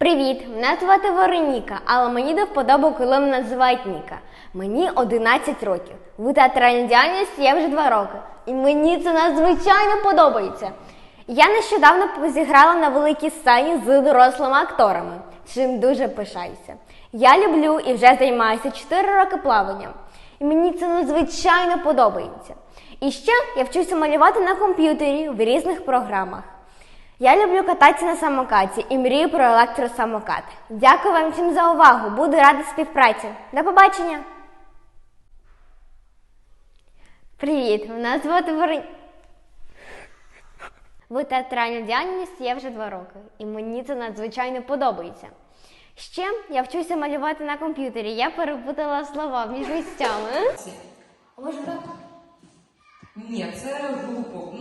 мене звати Вероніка, але мені до вподоби, коли мене називають Ніка. Мені 11 років. В театральній діяльності я вже 2 роки. І мені це надзвичайно подобається. Я нещодавно зіграла на великій сцені з дорослими акторами, чим дуже пишаюся. Я люблю і вже займаюся 4 роки плаванням. І мені це надзвичайно подобається. І ще я вчуся малювати на комп'ютері в різних програмах. Я люблю кататися на самокаті і мрію про електросамокат. Дякую вам всім за увагу. Буду рада співпраці. До побачення. Привіт, мене звати Верон... В театральній діяльності я вже два роки, і мені це надзвичайно подобається. Ще я вчуся малювати на комп'ютері. Я перепутала слова між місцями. Ні, це глупо.